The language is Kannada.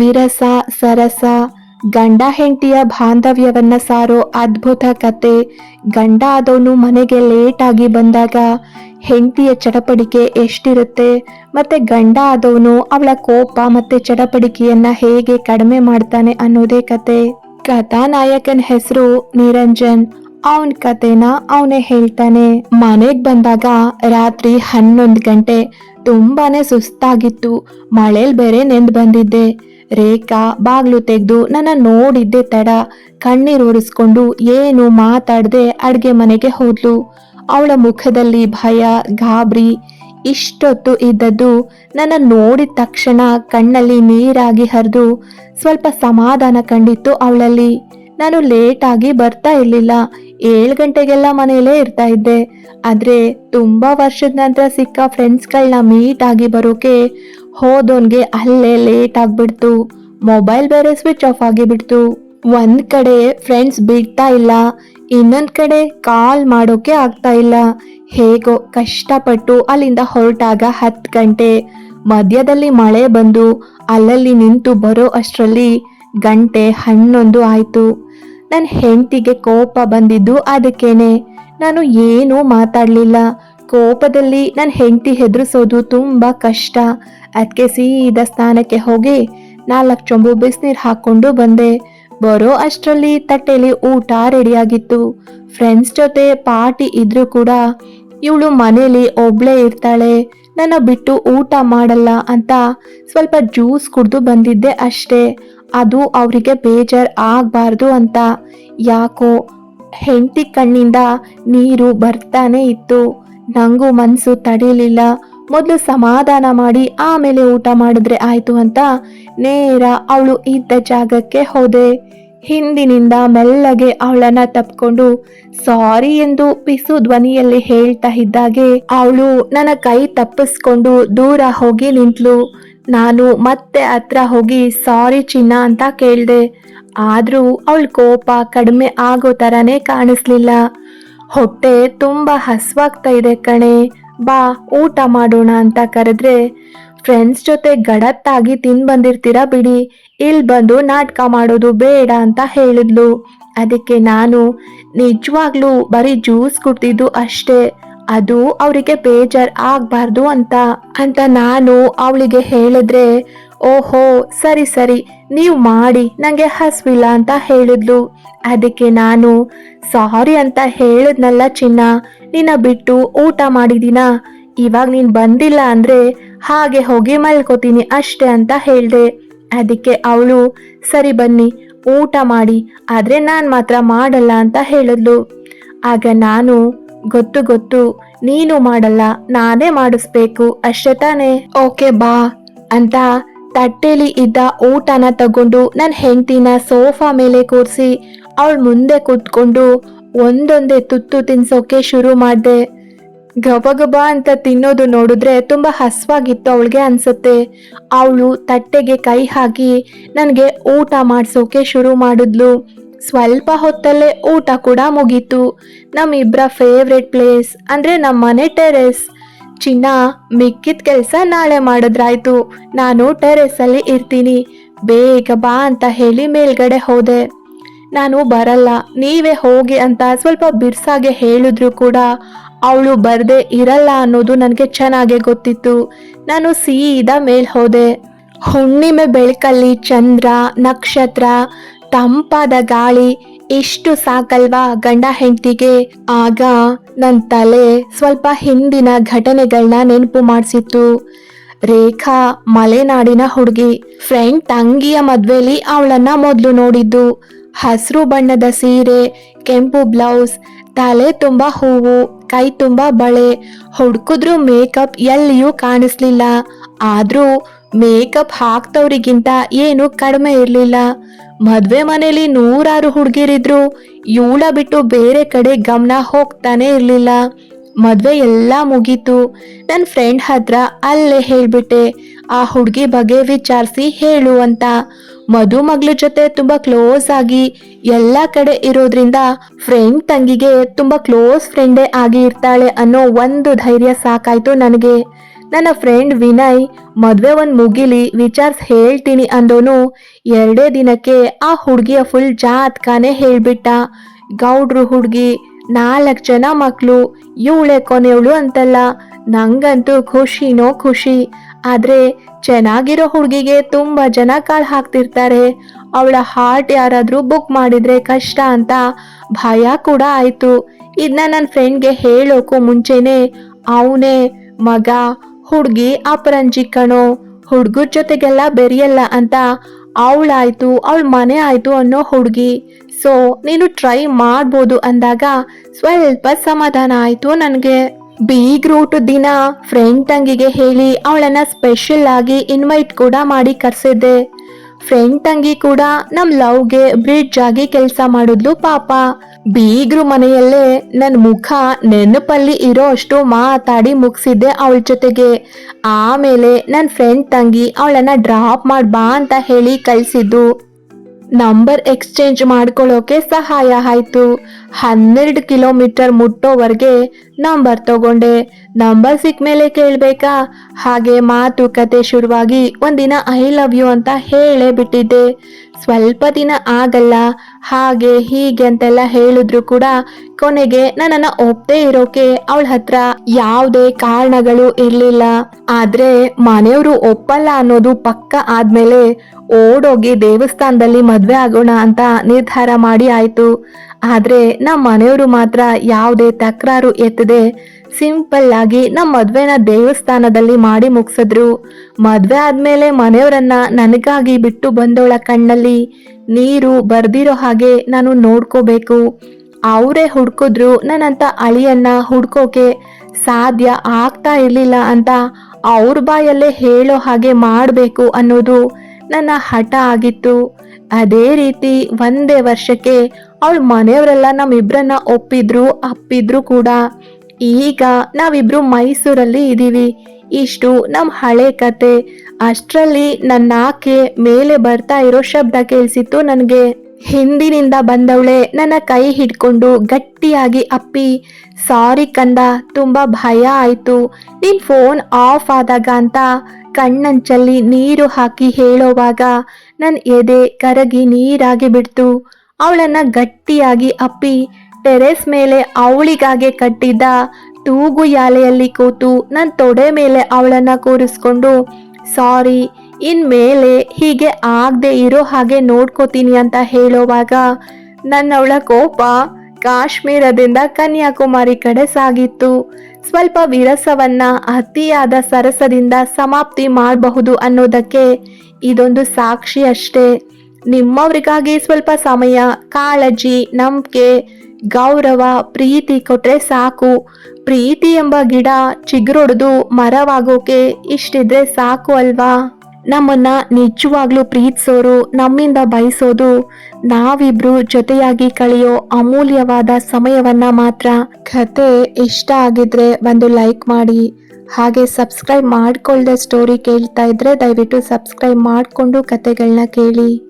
ವಿರಸ, ಸರಸ, ಗಂಡ ಹೆಂಡತಿಯ ಬಾಂಧವ್ಯವನ್ನ ಸಾರೋ ಅದ್ಭುತ ಕತೆ. ಗಂಡ ಆದವನು ಮನೆಗೆ ಲೇಟಾಗಿ ಬಂದಾಗ ಹೆಂಡತಿಯ ಚಡಪಡಿಕೆ ಎಷ್ಟಿರುತ್ತೆ? ಮತ್ತೆ ಗಂಡ ಆದವನು ಅವಳ ಕೋಪ ಮತ್ತೆ ಚಡಪಡಿಕೆಯನ್ನ ಹೇಗೆ ಕಡಿಮೆ ಮಾಡ್ತಾನೆ ಅನ್ನೋದೇ ಕತೆ. ಕಥಾನಾಯಕನ ಹೆಸರು ನಿರಂಜನ್. ಅವನ್ ಕತೆನ ಅವನೇ ಹೇಳ್ತಾನೆ. ಮನೆಗ್ ಬಂದಾಗ ರಾತ್ರಿ ಹನ್ನೊಂದು ಗಂಟೆ ತುಂಬಾನೇ ಸುಸ್ತಾಗಿತ್ತು. ಮಳೇಲ್ ಬೇರೆ ನೆಂದ್ ಬಂದಿದ್ದೆ. ರೇಖಾ, ಬಾಗ್ಲು ತೆಗೆದು ನನ್ನ ನೋಡಿದ್ದೆ ತಡ. ಕಣ್ಣೀರು ಒರೆಸ್ಕೊಂಡು ಏನು ಮಾತಾಡದೆ ಅಡ್ಗೆ ಮನೆಗೆ ಹೋದ್ಲು. ಅವಳ ಮುಖದಲ್ಲಿ ಭಯ, ಗಾಬರಿ. ಇಷ್ಟೊತ್ತು ಇದ್ದದ್ದು ನನ್ನ ನೋಡಿದ ತಕ್ಷಣ ಕಣ್ಣಲ್ಲಿ ನೀರಾಗಿ ಹರಿದು ಸ್ವಲ್ಪ ಸಮಾಧಾನ ಕಂಡಿತ್ತು ಅವಳಲ್ಲಿ. ನಾನು ಲೇಟಾಗಿ ಬರ್ತಾ ಇರಲಿಲ್ಲ. ಏಳು ಗಂಟೆಗೆಲ್ಲ ಮನೆಯಲ್ಲೇ ಇರ್ತಾ ಇದ್ದೆ. ಆದ್ರೆ ತುಂಬಾ ವರ್ಷದ ನಂತರ ಸಿಕ್ಕ ಫ್ರೆಂಡ್ಸ್ಗಳನ್ನ ಮೀಟ್ ಆಗಿ ಬರೋಕೆ ಹೋದೋನ್ಗೆ ಅಲ್ಲೇ ಲೇಟ್ ಆಗ್ಬಿಡ್ತು. ಮೊಬೈಲ್ ಬೇರೆ ಸ್ವಿಚ್ ಆಫ್ ಆಗಿಬಿಡ್ತು. ಒಂದ್ ಕಡೆ ಫ್ರೆಂಡ್ಸ್ ಬಿಡ್ತಾ ಇಲ್ಲ. ಇನ್ನೊಂದ್ ಕಡೆ ಕಾಲ್ ಮಾಡೋಕೆ ಆಗ್ತಾ ಇಲ್ಲ. ಹೇಗೋ ಕಷ್ಟಪಟ್ಟು ಅಲ್ಲಿಂದ ಹೊರಟಾಗ ಹತ್ತು ಗಂಟೆ. ಮಧ್ಯದಲ್ಲಿ ಮಳೆ ಬಂದು ಅಲ್ಲಲ್ಲಿ ನಿಂತು ಬರೋ ಅಷ್ಟರಲ್ಲಿ ಗಂಟೆ ಹನ್ನೊಂದು ಆಯ್ತು. ನನ್ನ ಹೆಂಡತಿಗೆ ಕೋಪ ಬಂದಿದ್ದು ಅದಕ್ಕೇನೆ. ನಾನು ಏನೂ ಮಾತಾಡಲಿಲ್ಲ. ಕೋಪದಲ್ಲಿ ನನ್ನ ಹೆಂಡತಿ ಹೆದರಿಸೋದು ತುಂಬ ಕಷ್ಟ. ಅದಕ್ಕೆ ಸೀದಾ ಸ್ನಾನಕ್ಕೆ ಹೋಗಿ ನಾಲ್ಕು ಚೊಂಬು ಬಿಸಿನೀರು ಹಾಕ್ಕೊಂಡು ಬಂದೆ. ಬರೋ ಅಷ್ಟರಲ್ಲಿ ತಟ್ಟೆಲಿ ಊಟ ರೆಡಿಯಾಗಿತ್ತು. ಫ್ರೆಂಡ್ಸ್ ಜೊತೆ ಪಾರ್ಟಿ ಇದ್ರೂ ಕೂಡ ಇವಳು ಮನೇಲಿ ಒಬ್ಳೆ ಇರ್ತಾಳೆ. ನನ್ನ ಬಿಟ್ಟು ಊಟ ಮಾಡಲ್ಲ ಅಂತ ಸ್ವಲ್ಪ ಜ್ಯೂಸ್ ಕುಡಿದು ಬಂದಿದ್ದೆ ಅಷ್ಟೇ. ಅದು ಅವರಿಗೆ ಬೇಜಾರ್ ಆಗಬಾರ್ದು ಅಂತ. ಯಾಕೋ ಹೆಂಡತಿ ಕಣ್ಣಿಂದ ನೀರು ಬರ್ತಾನೆ ಇತ್ತು. ನಂಗೂ ಮನಸ್ಸು ತಡೀಲಿಲ್ಲ. ಮೊದಲು ಸಮಾಧಾನ ಮಾಡಿ ಆಮೇಲೆ ಊಟ ಮಾಡಿದ್ರೆ ಆಯ್ತು ಅಂತ ನೇರ ಅವಳು ಇದ್ದ ಜಾಗಕ್ಕೆ ಹೋದೆ. ಹಿಂದಿನಿಂದ ಮೆಲ್ಲಗೆ ಅವಳನ್ನ ತಪ್ಕೊಂಡು, ಸಾರಿ ಎಂದು ಪಿಸು ಧ್ವನಿಯಲ್ಲಿ ಹೇಳ್ತಾ ಇದ್ದಾಗೆ ಅವಳು ನನ್ನ ಕೈ ತಪ್ಪಿಸ್ಕೊಂಡು ದೂರ ಹೋಗಿ ನಿಂತ್ಲು. ನಾನು ಮತ್ತೆ ಹತ್ರ ಹೋಗಿ, ಸಾರಿ ಚಿನ್ನ ಅಂತ ಕೇಳ್ದೆ. ಆದ್ರೂ ಅವಳ ಕೋಪ ಕಡಿಮೆ ಆಗೋ ತರನೇ ಕಾಣಿಸ್ಲಿಲ್ಲ. ಹೊಟ್ಟೆ ತುಂಬಾ ಹಸ್ವಾಗ್ತಾ ಇದೆ ಕಣೆ. ಬಾ, ಊಟ ಮಾಡೋಣ ಅಂತ ಕರೆದ್ರೆ, ಫ್ರೆಂಡ್ಸ್ ಜೊತೆ ಗಡತ್ತಾಗಿ ತಿನ್ ಬಂದಿರ್ತೀರಾ ಬಿಡಿ ಇಲ್ಲಿ ಬಂದು ನಾಟಕ ಮಾಡೋದು ಬೇಡ ಅಂತ ಹೇಳಿದ್ಲು. ಅದಕ್ಕೆ ನಾನು, ನಿಜವಾಗ್ಲೂ ಬರೀ ಜ್ಯೂಸ್ ಕುಡ್ತಿದ್ದು ಅಷ್ಟೇ, ಅದು ಅವರಿಗೆ ಬೇಜಾರ್ ಆಗಬಾರ್ದು ಅಂತ ಅಂತ ನಾನು ಅವಳಿಗೆ ಹೇಳಿದ್ರೆ, ಓಹೋ, ಸರಿ ಸರಿ, ನೀವು ಮಾಡಿ ನನಗೆ ಹಸ್ವಿಲ್ಲ ಅಂತ ಹೇಳಿದ್ಲು. ಅದಕ್ಕೆ ನಾನು, ಸಾರಿ ಅಂತ ಹೇಳಿದ್ನಲ್ಲ ಚಿನ್ನ ನಿನ್ನ ಬಿಟ್ಟು ಊಟ ಮಾಡಿದೀನ? ಇವಾಗ ನೀನ್ ಬಂದಿಲ್ಲ ಅಂದ್ರೆ ಹಾಗೆ ಹೋಗಿ ಮಲ್ಕೋತೀನಿ ಅಷ್ಟೇ ಅಂತ ಹೇಳ್ದೆ. ಅದಕ್ಕೆ ಅವಳು, ಸರಿ ಬನ್ನಿ, ಊಟ ಮಾಡಿ, ಆದ್ರೆ ನಾನ್ ಮಾತ್ರ ಮಾಡಲ್ಲ ಅಂತ ಹೇಳಿದ್ಲು. ಆಗ ನಾನು, ಗೊತ್ತು ಗೊತ್ತು, ನೀನು ಮಾಡಲ್ಲ, ನಾನೇ ಮಾಡಿಸ್ಬೇಕು, ಅಷ್ಟೇ ತಾನೇ. ಓಕೆ, ಬಾ, ಅಂತ ತಟ್ಟೆಲಿ ಇದ್ದ ಊಟನ ತಗೊಂಡು ನನ್ನ ಹೆಂಡತಿನ ಸೋಫಾ ಮೇಲೆ ಕೂರಿಸಿ, ಅವಳ ಮುಂದೆ ಕೂತ್ಕೊಂಡು ಒಂದೊಂದೇ ತುತ್ತು ತಿನ್ಸೋಕೆ ಶುರು ಮಾಡಿದೆ. ಗಬಗಬ ಅಂತ ತಿನ್ನೋದು ನೋಡಿದ್ರೆ ತುಂಬಾ ಹಸ್ವಾಗಿತ್ತು ಅವಳಿಗೆ ಅನ್ಸುತ್ತೆ. ಅವಳು ತಟ್ಟೆಗೆ ಕೈ ಹಾಕಿ ನನಗೆ ಊಟ ಮಾಡಿಸೋಕೆ ಶುರು ಮಾಡಿದ್ಲು. ಸ್ವಲ್ಪ ಹೊತ್ತಲ್ಲೇ ಊಟ ಕೂಡ ಮುಗೀತು. ನಮ್ಮಿಬ್ಬರ ಫೇವ್ರೆಟ್ ಪ್ಲೇಸ್ ಅಂದರೆ ನಮ್ಮ ಮನೆ ಟೆರೆಸ್ ಚಿನ್ನ ಮಿಕ್ಕಿದ ಕೆಲಸ ನಾಳೆ ಮಾಡಿದ್ರಾಯ್ತು. ನಾನು ಟೆರೆಸಲ್ಲಿ ಇರ್ತೀನಿ. ಬೇಗ ಬಾ ಅಂತ ಹೇಳಿ ಮೇಲ್ಗಡೆ ಹೋದೆ. ನಾನು ಬರಲ್ಲ, ನೀವೇ ಹೋಗಿ ಅಂತ ಸ್ವಲ್ಪ ಬಿರ್ಸಾಗೆ ಹೇಳಿದ್ರು ಕೂಡ ಅವಳು ಬರದೆ ಇರಲ್ಲ ಅನ್ನೋದು ನನಗೆ ಚೆನ್ನಾಗೆ ಗೊತ್ತಿತ್ತು. ನಾನು ಸೀದಾ ಮೇಲ್ ಹೋದೆ. ಹುಣ್ಣಿಮೆ ಬೆಳಕಲ್ಲಿ ಚಂದ್ರ, ನಕ್ಷತ್ರ, ತಂಪಾದ ಗಾಳಿ, ಇಷ್ಟು ಸಾಕಲ್ವಾ ಗಂಡ ಹೆಂಡತಿಗೆ? ಆಗ ನನ್ನ ತಲೆ ಸ್ವಲ್ಪ ಹಿಂದಿನ ಘಟನೆಗಳನ್ನ ನೆನಪು ಮಾಡಿಸಿತ್ತು. ರೇಖಾ, ಮಲೆನಾಡಿನ ಹುಡುಗಿ, ಫ್ರೆಂಡ್ ತಂಗಿಯ ಮದ್ವೆಲಿ ಅವಳನ್ನ ಮೊದಲು ನೋಡಿದ್ದು. ಹಸಿರು ಬಣ್ಣದ ಸೀರೆ, ಕೆಂಪು ಬ್ಲೌಸ್, ತಲೆ ತುಂಬ ಹೂವು, ಕೈ ತುಂಬ ಬಳೆ. ಹುಡ್ಕುದ್ರು ಮೇಕಪ್ ಎಲ್ಲಿಯೂ ಕಾಣಿಸ್ಲಿಲ್ಲ. ಆದ್ರೂ ಮೇಕಪ್ ಹಾಕ್ತವ್ರಿಗಿಂತ ಏನು ಕಡಿಮೆ ಇರಲಿಲ್ಲ. ಮದ್ವೆ ಮನೇಲಿ ನೂರಾರು ಹುಡುಗಿರಿದ್ರು. ಇವಳ ಬಿಟ್ಟು ಬೇರೆ ಕಡೆ ಗಮನ ಹೋಗ್ತಾನೆ ಇರಲಿಲ್ಲ. ಮದ್ವೆ ಎಲ್ಲ ಮುಗೀತು. ನನ್ನ ಫ್ರೆಂಡ್ ಹತ್ರ ಅಲ್ಲೇ ಹೇಳ್ಬಿಟ್ಟೆ, ಆ ಹುಡುಗಿ ಬಗ್ಗೆ ವಿಚಾರಿಸಿ ಹೇಳು ಅಂತ. ಮದುಮಗಳ ಜೊತೆ ತುಂಬಾ ಕ್ಲೋಸ್ ಆಗಿ ಎಲ್ಲ ಕಡೆ ಇರೋದ್ರಿಂದ ಫ್ರೆಂಡ್ ತಂಗಿಗೆ ತುಂಬಾ ಕ್ಲೋಸ್ ಫ್ರೆಂಡೇ ಆಗಿ ಇರ್ತಾಳೆ ಅನ್ನೋ ಒಂದು ಧೈರ್ಯ ಸಾಕಾಯ್ತು ನನಗೆ. ನನ್ನ ಫ್ರೆಂಡ್ ವಿನಯ್, ಮದುವೆ ಒಂದು ಮುಗಿಲಿ, ವಿಚಾರ್ಸ್ ಹೇಳ್ತೀನಿ ಅಂದೋನು ಎರಡೇ ದಿನಕ್ಕೆ ಆ ಹುಡುಗಿಯ ಫುಲ್ ಜಾತ್ಕಾನೆ ಹೇಳ್ಬಿಟ್ಟ. ಗೌಡ್ರು ಹುಡುಗಿ, ನಾಲ್ಕು ಜನ ಮಕ್ಕಳು ಇವಳೆ ಕೊನೆಯವಳು ಅಂತಲ್ಲ, ನಂಗಂತೂ ಖುಷಿನೋ ಖುಷಿ. ಆದ್ರೆ ಚೆನ್ನಾಗಿರೋ ಹುಡುಗಿಗೆ ತುಂಬಾ ಜನ ಕಾಳು ಹಾಕ್ತಿರ್ತಾರೆ. ಅವಳ ಹಾರ್ಟ್ ಯಾರಾದರೂ ಬುಕ್ ಮಾಡಿದ್ರೆ ಕಷ್ಟ ಅಂತ ಭಯ ಕೂಡ ಆಯ್ತು. ಇದನ್ನ ನನ್ನ ಫ್ರೆಂಡ್ಗೆ ಹೇಳೋಕು ಮುಂಚೆನೆ ಅವನೇ, ಮಗ, ಹುಡುಗಿ, ಅಪರಂಜಿ ಕಣೋ, ಹುಡುಗರ ಜೊತೆಗೆಲ್ಲ ಬೆರೆಯಲ್ಲ ಅಂತ ಅವಳಾಯ್ತು ಅವಳ ಮನೆ ಆಯ್ತು ಅನ್ನೋ ಹುಡುಗಿ. ಸೊ ನೀನು ಟ್ರೈ ಮಾಡ್ಬೋದು ಅಂದಾಗ ಸ್ವಲ್ಪ ಸಮಾಧಾನ ಆಯ್ತು ನನಗೆ. ಬೀಗ್ ರೂಟ್ ದಿನ ಫ್ರೆಂಡ್ ತಂಗಿಗೆ ಹೇಳಿ ಅವಳನ್ನ ಸ್ಪೆಷಲ್ ಆಗಿ ಇನ್ವೈಟ್ ಕೂಡ ಮಾಡಿ ಕರೆಸಿದ್ದೆ. ಫ್ರೆಂಡ್ ತಂಗಿ ಕೂಡ ನಮ್ ಲವ್ಗೆ ಬ್ರಿಡ್ಜ್ ಆಗಿ ಕೆಲಸ ಮಾಡಿದ್ಲು ಪಾಪ. ಬೀಗ್ರು ಮನೆಯಲ್ಲೇ ನನ್ ಮುಖ ನೆನಪಲ್ಲಿ ಇರೋ ಅಷ್ಟು ಮಾತಾಡಿ ಮುಗಿಸಿದ್ದೆ ಅವಳ ಜೊತೆಗೆ. ಆಮೇಲೆ ನನ್ನ ಫ್ರೆಂಡ್ ತಂಗಿ ಅವಳನ್ನ ಡ್ರಾಪ್ ಮಾಡ್ಬಾ ಅಂತ ಹೇಳಿ ಕಳ್ಸಿದ್ದು. ನಂಬರ್ ಎಕ್ಸ್ಚೇಂಜ್ ಮಾಡ್ಕೊಳ್ಳೋಕೆ ಸಹಾಯ ಆಯ್ತು. ಹನ್ನೆರಡು ಕಿಲೋಮೀಟರ್ ಮುಟ್ಟೋವರೆಗೆ ನಂಬರ್ ತಗೊಂಡೆ. ನಂಬರ್ ಸಿಕ್ಕ ಮೇಲೆ ಕೇಳಬೇಕಾ? ಹಾಗೆ ಮಾತುಕತೆ ಶುರುವಾಗಿ ಒಂದಿನ ಐ ಲವ್ ಯು ಅಂತ ಹೇಳೇ ಬಿಟ್ಟಿದ್ದೆ. ಸ್ವಲ್ಪ ದಿನ ಆಗಲ್ಲ, ಹಾಗೆ ಹೀಗೆ ಅಂತೆಲ್ಲ ಹೇಳಿದ್ರು ಕೂಡ ಕೊನೆಗೆ ನನ್ನನ್ನ ಒಪ್ಪದೇ ಇರೋಕೆ ಅವಳ ಹತ್ರ ಯಾವುದೇ ಕಾರಣಗಳು ಇರ್ಲಿಲ್ಲ. ಆದ್ರೆ ಮನೆಯವರು ಒಪ್ಪಲ್ಲ ಅನ್ನೋದು ಪಕ್ಕ ಆದ್ಮೇಲೆ ಓಡೋಗಿ ದೇವಸ್ಥಾನದಲ್ಲಿ ಮದ್ವೆ ಆಗೋಣ ಅಂತ ನಿರ್ಧಾರ ಮಾಡಿ ಆಯ್ತು. ಆದ್ರೆ ನಮ್ಮ ಮನೆಯವರು ಮಾತ್ರ ಯಾವುದೇ ತಕರಾರು ಎತ್ತದೆ ಸಿಂಪಲ್ ಆಗಿ ನಮ್ಮ ಮದ್ವೆನ ದೇವಸ್ಥಾನದಲ್ಲಿ ಮಾಡಿ ಮುಗಿಸಿದ್ರು. ಮದ್ವೆ ಆದ್ಮೇಲೆ ಮನೆಯವರನ್ನ ನನಗಾಗಿ ಬಿಟ್ಟು ಬಂದವಳ ಕಣ್ಣಲ್ಲಿ ನೀರು ಬರ್ದಿರೋ ಹಾಗೆ ನಾನು ನೋಡ್ಕೋಬೇಕು. ಅವರೇ ಹುಡ್ಕಿದ್ರು ನನ್ನಂತ ಅಳಿಯನ್ನ ಹುಡ್ಕೋಕೆ ಸಾಧ್ಯ ಆಗ್ತಾ ಇರ್ಲಿಲ್ಲ ಅಂತ ಅವ್ರ ಬಾಯಲ್ಲೇ ಹೇಳೋ ಹಾಗೆ ಮಾಡಬೇಕು ಅನ್ನೋದು ನನ್ನ ಹಠ ಆಗಿತ್ತು. ಅದೇ ರೀತಿ ಒಂದೇ ವರ್ಷಕ್ಕೆ ಅವಳ ಮನೆಯವರೆಲ್ಲ ನಮ್ಮಿಬ್ರನ್ನ ಒಪ್ಪಿದ್ರು, ಅಪ್ಪಿದ್ರು ಕೂಡ. ಈಗ ನಾವಿಬ್ರು ಮೈಸೂರಲ್ಲಿ ಇದ್ದೀವಿ ಇಷ್ಟು ನಮ್ಮ ಹಳೆ ಕತೆ. ಅಷ್ಟರಲ್ಲಿ ನನ್ನ ಆಕೆ ಮೇಲೆ ಬರ್ತಾ ಇರೋ ಶಬ್ದ ಕೇಳಿಸಿತ್ತು ನನಗೆ. ಹಿಂದಿನಿಂದ ಬಂದವಳೆ ನನ್ನ ಕೈ ಹಿಡ್ಕೊಂಡು ಗಟ್ಟಿಯಾಗಿ ಅಪ್ಪಿ, ಸಾರಿ ಕಂದ, ತುಂಬ ಭಯ ಆಯಿತು. ನಿನ್ ಫೋನ್ ಆಫ್ ಆದಾಗ ಅಂತ ಕಣ್ಣಂಚಲ್ಲಿ ನೀರು ಹಾಕಿ ಹೇಳೋವಾಗ ನನ್ನ ಎದೆ ಕರಗಿ ನೀರಾಗಿ ಬಿಡ್ತು. ಅವಳನ್ನ ಗಟ್ಟಿಯಾಗಿ ಅಪ್ಪಿ ಟೆರೆಸ್ ಮೇಲೆ ಅವಳಿಗಾಗೆ ಕಟ್ಟಿದ್ದ ತೂಗು ಯಾಲೆಯಲ್ಲಿ ಕೂತು ನನ್ನ ತೊಡೆ ಮೇಲೆ ಅವಳನ್ನ ಕೂರಿಸ್ಕೊಂಡು, ಸಾರಿ, ಇನ್ಮೇಲೆ ಹೀಗೆ ಆಗದೆ ಇರೋ ಹಾಗೆ ನೋಡ್ಕೋತೀನಿ ಅಂತ ಹೇಳೋವಾಗ ನನ್ನವಳ ಕೋಪ ಕಾಶ್ಮೀರದಿಂದ ಕನ್ಯಾಕುಮಾರಿ ಕಡೆ ಸಾಗಿತ್ತು. ಸ್ವಲ್ಪ ವಿರಸವನ್ನ ಅತಿಯಾದ ಸರಸದಿಂದ ಸಮಾಪ್ತಿ ಮಾಡಬಹುದು ಅನ್ನೋದಕ್ಕೆ ಇದೊಂದು ಸಾಕ್ಷಿ ಅಷ್ಟೇ. ನಿಮ್ಮವರಿಗಾಗಿ ಸ್ವಲ್ಪ ಸಮಯ, ಕಾಳಜಿ, ನಂಬಿಕೆ ಗೌರವ, ಪ್ರೀತಿ ಕೊಟ್ರೆ ಸಾಕು. ಪ್ರೀತಿ ಎಂಬ ಗಿಡ ಚಿಗುರೊಡೆದು ಮರವಾಗೋಕೆ ಇಷ್ಟಿದ್ರೆ ಸಾಕು ಅಲ್ವಾ? ನಮ್ಮನ್ನ ನಿಜವಾಗ್ಲೂ ಪ್ರೀತಿಸೋರು, ನಮ್ಮಿಂದ ಬಯಸೋದು ನಾವಿಬ್ರು ಜೊತೆಯಾಗಿ ಕಳೆಯೋ ಅಮೂಲ್ಯವಾದ ಸಮಯವನ್ನ ಮಾತ್ರ. ಕತೆ ಇಷ್ಟ ಆಗಿದ್ರೆ ಒಂದು ಲೈಕ್ ಮಾಡಿ. ಹಾಗೆ ಸಬ್ಸ್ಕ್ರೈಬ್ ಮಾಡ್ಕೊಳ್ದೆ ಸ್ಟೋರಿ ಕೇಳ್ತಾ ಇದ್ರೆ ದಯವಿಟ್ಟು ಸಬ್ಸ್ಕ್ರೈಬ್ ಮಾಡಿಕೊಂಡು ಕತೆಗಳನ್ನ ಕೇಳಿ.